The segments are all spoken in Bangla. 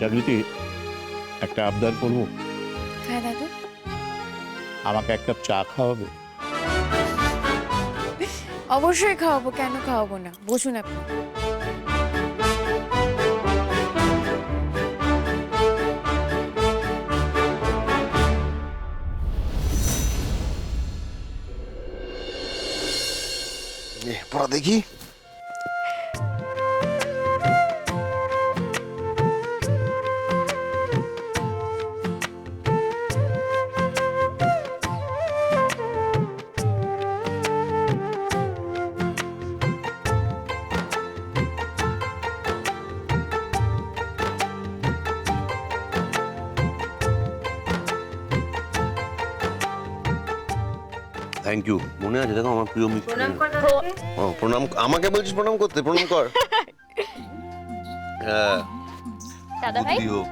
জাগৃতি একটা আবদার করবো হ্যাঁ দাদু আমাকে এক কাপ চা খাওয়াবে অবশ্যই খাওয়াবো কেন খাওয়াবো না বসুন আপনি এ, পড়া দেখি থ্যাংক ইউ মনে আছে দেখো আমার প্রিয় মিষ্টি ও প্রণাম আমাকে বলছিস প্রণাম করতে? প্রণাম কর। হ্যাঁ। দাদা ভাই হোক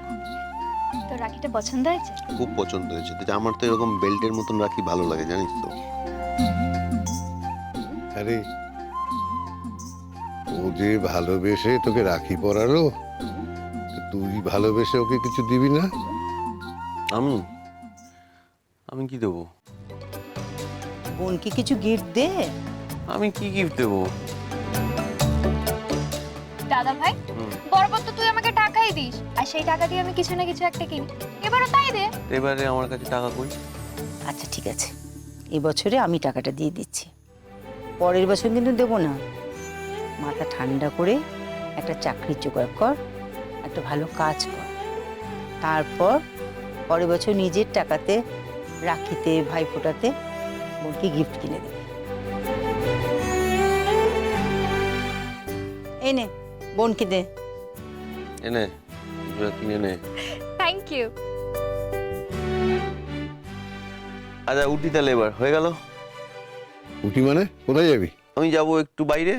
তোর রাখিটা পছন্দ হয়েছে? খুব পছন্দ হয়েছে। তো আমার তো এরকম বেল্টের মতন রাখি ভালো লাগে জানিস তো। আরে ও যে ভালোবেসে তোকে রাখি পরালো তো তুই ভালোবেসে ওকে কিছু দিবি না? আমি? আমি কি দেবো? বোনকে কিছু গিফট দে? আমি কি গিফট দেবো? দাদা ভাই। বরাবর তো তুই আমাকে টাকাই দিস। আর সেই টাকা দিয়ে আমি কিছু না কিছু একটা কিনি এবারও তাই দে। এবারে আমার কাছে টাকা কই? আচ্ছা ঠিক আছে। এই বছরে আমি টাকাটা দিয়ে দিচ্ছি। পরের বছর কিন্তু দেবো না। মাথা ঠান্ডা করে একটা চাকরির জোগাড় কর একটা ভালো কাজ কর। তারপর পরের বছর নিজের টাকাতে রাখিতে ভাই ফোটাতে বোনকে গিফট কিনে দেবে। এই নে বোনকে দে। এনে এবার কিনে নে। থ্যাংক ইউ আচ্ছা উঠি তাহলে এবার হয়ে গেল? উঠি মানে? কোথায় যাবি? আমি যাব একটু বাইরে।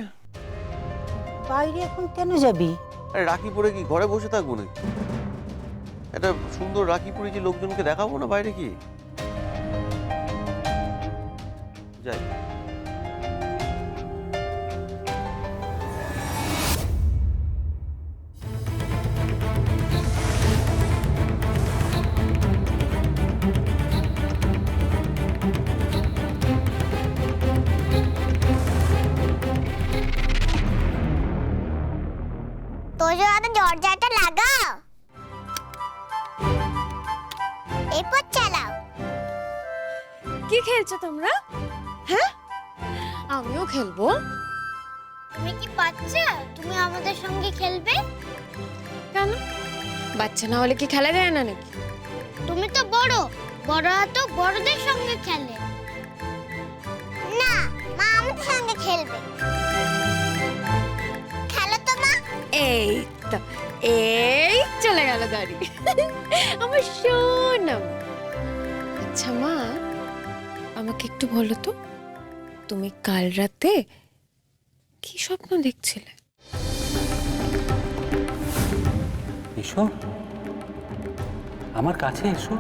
বাইরে এখন কেন যাবি? আরে রাখি পরে কি ঘরে বসে থাকব নাকি? একটা সুন্দর রাখি পরেছি লোকজনকে দেখাবো না বাইরে কি? যাই তোজো দাদা দরজাটা লাগাও এরপর চালাও কি খেলছো তোমরা হ্যাঁ? আমিও খেলব। তুমি কি বাচ্চা? তুমি আমাদের সঙ্গে খেলবে? কেন? বাচ্চা না হলে কি খেলা যায় না নাকি? তুমি তো বড়। বড়রা তো বড়দের সঙ্গে খেলে। না মা আমাদের সঙ্গে খেলবে। খেলো তো মা। এই তো এই চলে গেল গাড়ি। আমার সোনাম আচ্ছা মা আমাকে একটু বলো তো তুমি কাল রাতে কি স্বপ্ন দেখছিলে? এসো। আমার কাছে এসো।